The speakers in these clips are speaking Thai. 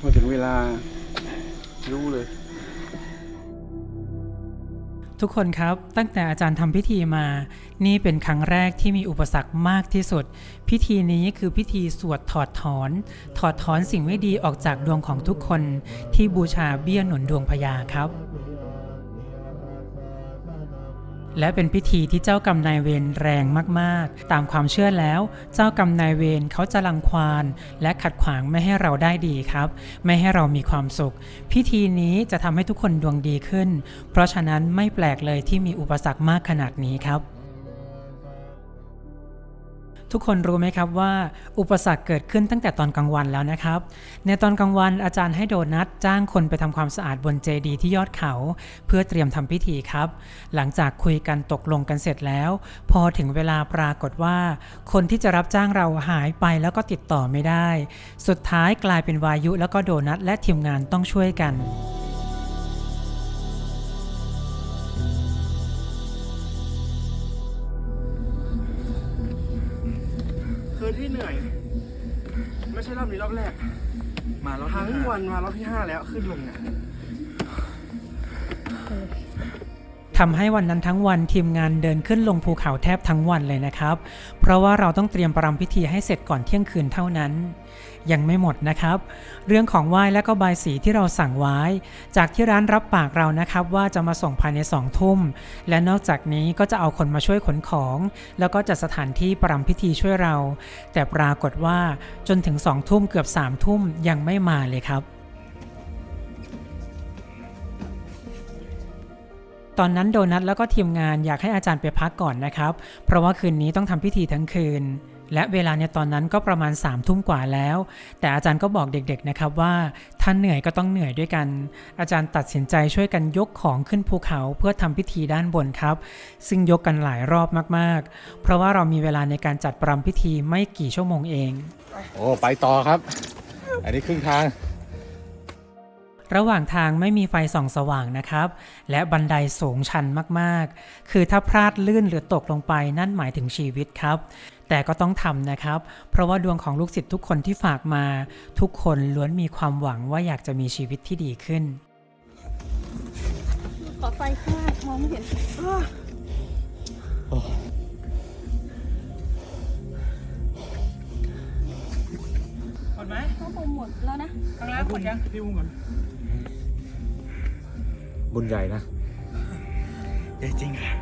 พอถึงเวลารู้เลย ทุกคนครับตั้งแต่อาจารย์ทำพิธีมา นี่เป็นครั้งแรกที่มีอุปสรรคมากที่สุด พิธีนี้คือพิธีสวดถอดถอน ถอดถอนสิ่งไม่ดีออกจากดวงของทุกคน ที่บูชาเบี้ยหนุนดวงพญาครับ และเป็นพิธีที่เจ้ากรรมนายเวรแรงมากๆ ตามความเชื่อแล้ว เจ้ากรรมนายเวรเขาจะรังควาน และขัดขวางไม่ให้เราได้ดีครับ ไม่ให้เรามีความสุข พิธีนี้จะทำให้ทุกคนดวงดีขึ้น เพราะฉะนั้นไม่แปลกเลยที่มีอุปสรรคมากขนาดนี้ครับ ทุกคนรู้ไหมครับว่า อุปสรรคเกิดขึ้นตั้งแต่ตอนกลางวันแล้วนะครับ ในตอนกลางวันอาจารย์ให้โดนัทจ้างคนไปทำความสะอาดบนเจดีที่ยอดเขา เพื่อเตรียมทำพิธีครับ หลังจากคุยกันตกลงกันเสร็จแล้ว พอถึงเวลาปรากฏว่า คนที่จะรับจ้างเราหายไปแล้วก็ติดต่อไม่ได้ สุดท้ายกลายเป็นวายุแล้วก็โดนัทและทีมงานต้องช่วยกัน ไม่ใช่รอบนี้รอบแรก มาแล้วทั้งวันมารอบที่ห้าแล้วขึ้นลงเนี่ย ทำให้วันนั้นทั้งวันทีมงานเดินขึ้นลงภูเขาแทบทั้งวันเลยนะครับ เพราะว่าเราต้องเตรียมประรำพิธีให้เสร็จก่อนเที่ยงคืนเท่านั้น ยังไม่หมดนะครับ เรื่องของไหว้และก็บายสีที่เราสั่งไว้ จากที่ร้านรับปากเรานะครับ ว่าจะมาส่งภายในสองทุ่ม และนอกจากนี้ก็จะเอาคนมาช่วยขนของ แล้วก็จัดสถานที่ประรำพิธีช่วยเรา แต่ปรากฏว่าจนถึงสองทุ่มเกือบสามทุ่มยังไม่มาเลยครับ ตอนนั้นโดนัทแล้วก็ทีมงานอยากให้อาจารย์ไปพักก่อนนะครับ เพราะว่าคืนนี้ต้องทำพิธีทั้งคืน และเวลาในตอนนั้นก็ประมาณ3ามทุ่มกว่าแล้ว แต่อาจารย์ก็บอกเด็กๆนะครับว่าถ้านเหนื่อยก็ต้องเหนื่อยด้วยกัน อาจารย์ตัดสินใจช่วยกันยกของขึ้นภูเขาเพื่อทำพิธีด้านบนครับ ซึ่งยกกันหลายรอบมากๆ เพราะว่าเรามีเวลาในการจัดปรำพิธีไม่กี่ชั่วโมงเอง โอ้ไปต่อครับ อันนี้ครึ่งทาง ระหว่างทางไม่มีไฟส่องสว่างนะครับ และบันไดสูงชันมากๆ คือถ้าพลาดลื่นหรือตกลงไปนั่นหมายถึงชีวิตครับ แต่ก็ต้องทำนะครับ เพราะว่าดวงของลูกศิษย์ทุกคนที่ฝากมา ทุกคนล้วนมีความหวังว่าอยากจะมีชีวิตที่ดีขึ้น ขอไฟข้างล่างมองไม่เห็นหมดไหม ก็คงหมดแล้วนะ ข้างล่างหมดยัง พี่วุ้งก่อน บุญใหญ่นะ ใหญ่จริงค่ะ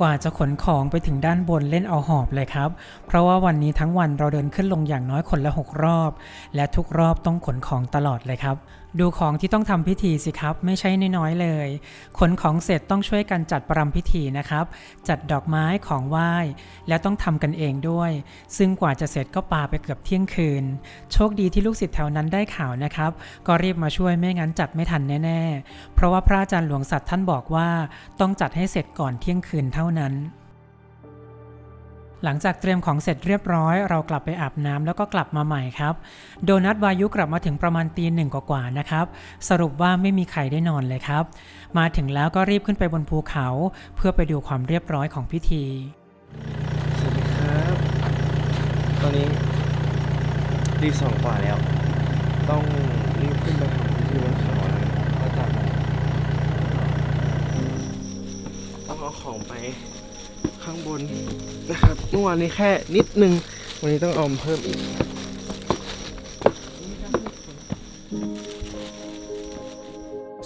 กว่าจะขนของไปถึงด้านบนเล่นเอาหอบเลยครับ เพราะว่าวันนี้ทั้งวันเราเดินขึ้นลงอย่างน้อยคนละ 6 รอบ และทุกรอบต้องขนของตลอดเลยครับ ดูของที่ต้องทำพิธีสิครับ ไม่ใช่น้อยๆเลย ขนของเสร็จต้องช่วยกันจัดประรำพิธีนะครับ จัดดอกไม้ของไหว้ และต้องทำกันเองด้วย ซึ่งกว่าจะเสร็จก็ปาไปเกือบเที่ยงคืน โชคดีที่ลูกศิษย์แถวนั้นได้ข่าวนะครับ ก็รีบมาช่วยไม่งั้นจัดไม่ทันแน่ๆ เพราะว่าพระอาจารย์หลวงสัตว์ท่านบอกว่าต้องจัดให้เสร็จก่อนเที่ยงคืนเท่านั้น หลังจากเตรียมของเสร็จเรียบร้อย เรากลับไปอาบน้ำแล้วก็กลับมาใหม่ครับ โดนัทวายุกลับมาถึงประมาณตีหนึ่งกว่าๆนะครับ สรุปว่าไม่มีใครได้นอนเลยครับ มาถึงแล้วก็รีบขึ้นไปบนภูเขา เพื่อไปดูความเรียบร้อยของพิธีสวัสดีครับตอนนี้รีบสองกว่าแล้ว ต้องรีบขึ้นไปพิธีบนเขาแล้วพระอาจารย์ต้องเอา ของไปข้างบนนะครับเมื่อวานนี้แค่นิดนึง วันนี้ต้องเอาเพิ่มอีก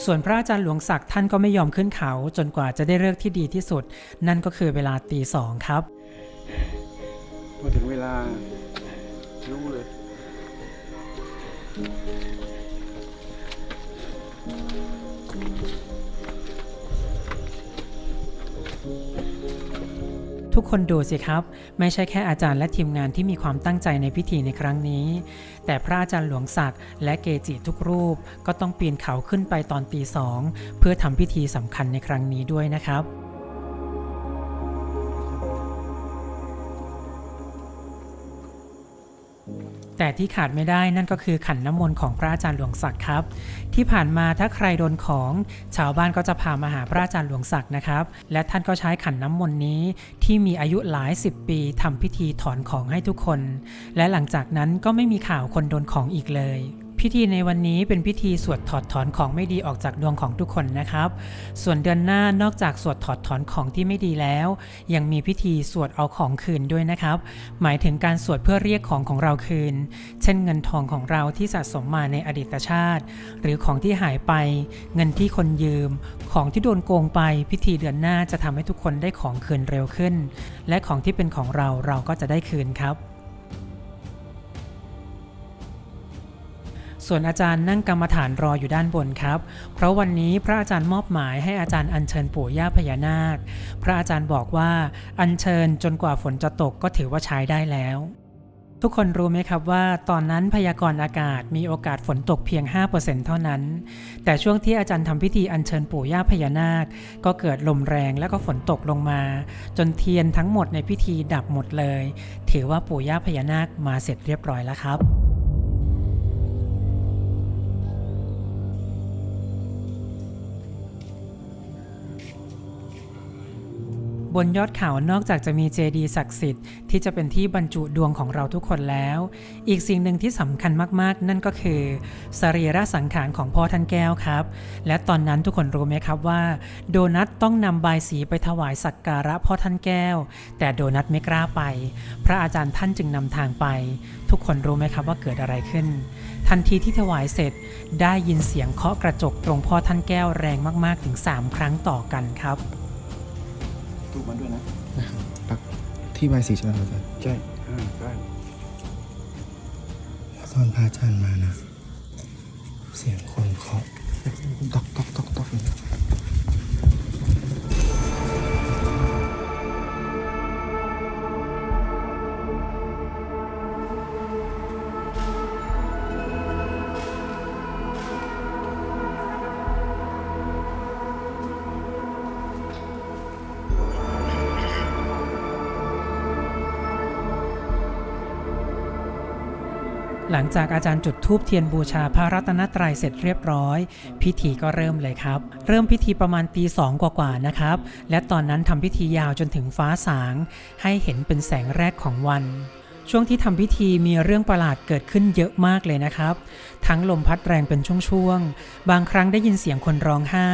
ส่วนพระอาจารย์หลวงศักดิ์ท่านก็ไม่ยอมขึ้นเขา จนกว่าจะได้เลิกที่ดีที่สุด นั่นก็คือเวลาตีสองครับพอถึงเวลารู้เลย ทุกคนดูสิครับ ไม่ใช่แค่อาจารย์และทีมงานที่มีความตั้งใจในพิธีในครั้งนี้ แต่พระอาจารย์หลวงศักดิ์และเกจิทุกรูป ก็ต้องปีนเขาขึ้นไปตอนตีสองเพื่อทำพิธีสำคัญในครั้งนี้ด้วยนะครับ แต่ที่ขาดไม่ได้นั่นก็คือขันน้ำมนต์ของพระอาจารย์หลวงศักดิ์ครับ ที่ผ่านมาถ้าใครโดนของ ชาวบ้านก็จะพามาหาพระอาจารย์หลวงศักดิ์นะครับ และท่านก็ใช้ขันน้ำมนต์นี้ ที่มีอายุหลายสิบปีทำพิธีถอนของให้ทุกคน และหลังจากนั้นก็ไม่มีข่าวคนโดนของอีกเลย พิธีในวันนี้เป็นพิธีสวดถอดถอนของไม่ดีออกจากดวงของทุกคนนะครับ ส่วนเดือนหน้านอกจากสวดถอดถอนของที่ไม่ดีแล้ว ยังมีพิธีสวดเอาของคืนด้วยนะครับ หมายถึงการสวดเพื่อเรียกของของเราคืน เช่นเงินทองของเราที่สะสมมาในอดีตชาติ หรือของที่หายไป เงินที่คนยืม ของที่โดนโกงไป พิธีเดือนหน้าจะทำให้ทุกคนได้ของคืนเร็วขึ้น และของที่เป็นของเราเราก็จะได้คืนครับ ส่วนอาจารย์นั่งกรรมฐานรออยู่ด้านบนครับ เพราะวันนี้พระอาจารย์มอบหมายให้อาจารย์อัญเชิญปู่ย่าพญานาค พระอาจารย์บอกว่าอัญเชิญจนกว่าฝนจะตกก็ถือว่าใช้ได้แล้วทุกคนรู้ไหมครับว่าตอนนั้นพยากรณ์อากาศมีโอกาสฝนตกเพียง 5%เท่านั้น แต่ช่วงที่อาจารย์ทำพิธีอัญเชิญปู่ย่าพญานาค ก็เกิดลมแรงแล้วก็ฝนตกลงมา จนเทียนทั้งหมดในพิธีดับหมดเลย ถือว่าปู่ย่าพญานาคมาเสร็จเรียบร้อยแล้วครับ บนยอดเขานอกจากจะมีเจดีย์ศักดิ์สิทธิ์ที่จะเป็นที่บรรจุดวงของเราทุกคนแล้ว อีกสิ่งหนึ่งที่สำคัญมากๆ นั่นก็คือ สรีระสังขารของพ่อท่านแก้วครับ และตอนนั้นทุกคนรู้ไหมครับว่า โดนัทต้องนำบายสีไปถวายสักการะพ่อท่านแก้ว แต่โดนัทไม่กล้าไป พระอาจารย์ท่านจึงนำทางไป ทุกคนรู้ไหมครับว่าเกิดอะไรขึ้น ทันทีที่ถวายเสร็จได้ยินเสียงเคาะกระจกตรงพ่อท่านแก้วแรงมากๆถึงสามครั้งต่อกันครับ ตู้มันด้วยนะ ปักที่ใบายสีใช่ไหมครับอาจารย์ใช่อ่าใช่แล้วตอนพระอาจารย์มานะ เสียงคนเคาะตอกตอกตอกตอกอย่างเงี้ย หลังจากอาจารย์จุดธูปเทียนบูชาพระรัตนตรัยเสร็จเรียบร้อย พิธีก็เริ่มเลยครับ เริ่มพิธีประมาณตีสองกว่าๆนะครับ และตอนนั้นทำพิธียาวจนถึงฟ้าสาง ให้เห็นเป็นแสงแรกของวัน ช่วงที่ทำพิธีมีเรื่องประหลาดเกิดขึ้นเยอะมากเลยนะครับ ทั้งลมพัดแรงเป็นช่วงๆ บางครั้งได้ยินเสียงคนร้องไห้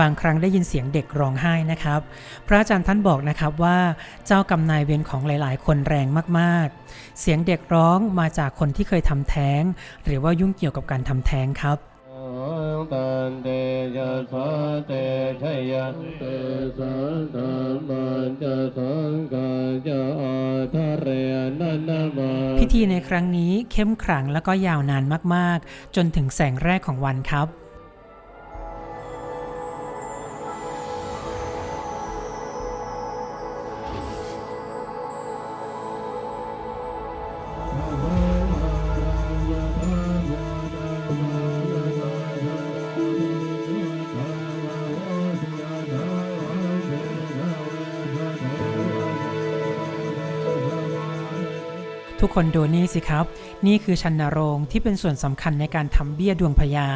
บางครั้งได้ยินเสียงเด็กร้องไห้นะครับ พระอาจารย์ท่านบอกนะครับว่าเจ้ากรรมนายเวรของหลายๆ คนแรงมากๆ เสียงเด็กร้องมาจากคนที่เคยทำแท้ง หรือว่ายุ่งเกี่ยวกับการทำแท้งครับตันเตจัสสะเตชยันเตสังฆมัจสังฆาจอาทะเร พิธีในครั้งนี้เข้มขลังแล้วก็ยาวนานมากๆ จนถึงแสงแรกของวันครับ ทุกคนดูนี่สิครับ นี่คือชันนโรงที่เป็นส่วนสำคัญในการทำเบี้ยดวงพญา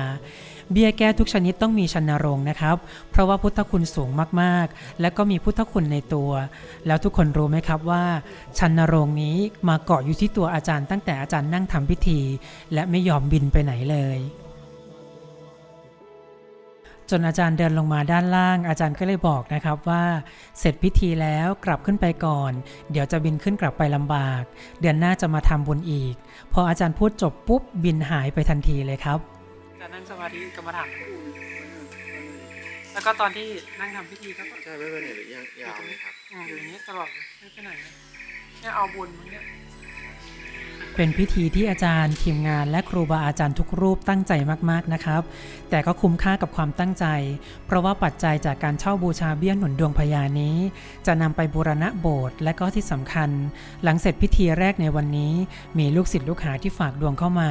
เบี้ยแก้ทุกชนิดต้องมีชันนรงนะครับ เพราะว่าพุทธคุณสูงมากๆ และก็มีพุทธคุณในตัว แล้วทุกคนรู้ไหมครับว่า ชันนรงนี้มาเกาะอยู่ที่ตัวอาจารย์ตั้งแต่อาจารย์นั่งทำพิธี และไม่ยอมบินไปไหนเลย จนอาจารย์เดินลงมาด้านล่าง อาจารย์ก็เลยบอกนะครับว่า เสร็จพิธีแล้วกลับขึ้นไปก่อน เดี๋ยวจะบินขึ้นกลับไปลำบาก เดือนหน้าจะมาทำบุญอีก พออาจารย์พูดจบปุ๊บบินหายไปทันทีเลยครับจะนั่งสมาธิกรรมฐานแล้วก็ตอนที่นั่งทำพิธีก็ใช่ไม่เป็นไรหรือยังยาวไหมครับอยู่อย่างนี้ตลอดไม่ไปไหนเนี่ยเอาบุญเนี่ย เป็นพิธีที่อาจารย์ทีมงานและครูบาอาจารย์ทุกรูปตั้งใจมากๆนะครับ แต่ก็คุ้มค่ากับความตั้งใจ เพราะว่าปัจจัยจากการเช่าบูชาเบี้ยหนุนดวงพญานี้ จะนำไปบูรณะโบสถ์และก็ที่สำคัญ หลังเสร็จพิธีแรกในวันนี้ มีลูกศิษย์ลูกหาที่ฝากดวงเข้ามา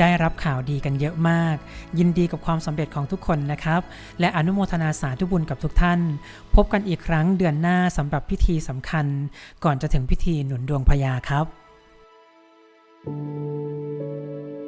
ได้รับข่าวดีกันเยอะมาก ยินดีกับความสำเร็จของทุกคนนะครับ และอนุโมทนาสาธุบุญกับทุกท่าน พบกันอีกครั้งเดือนหน้าสำหรับพิธีสำคัญ ก่อนจะถึงพิธีหนุนดวงพญาครับ うん。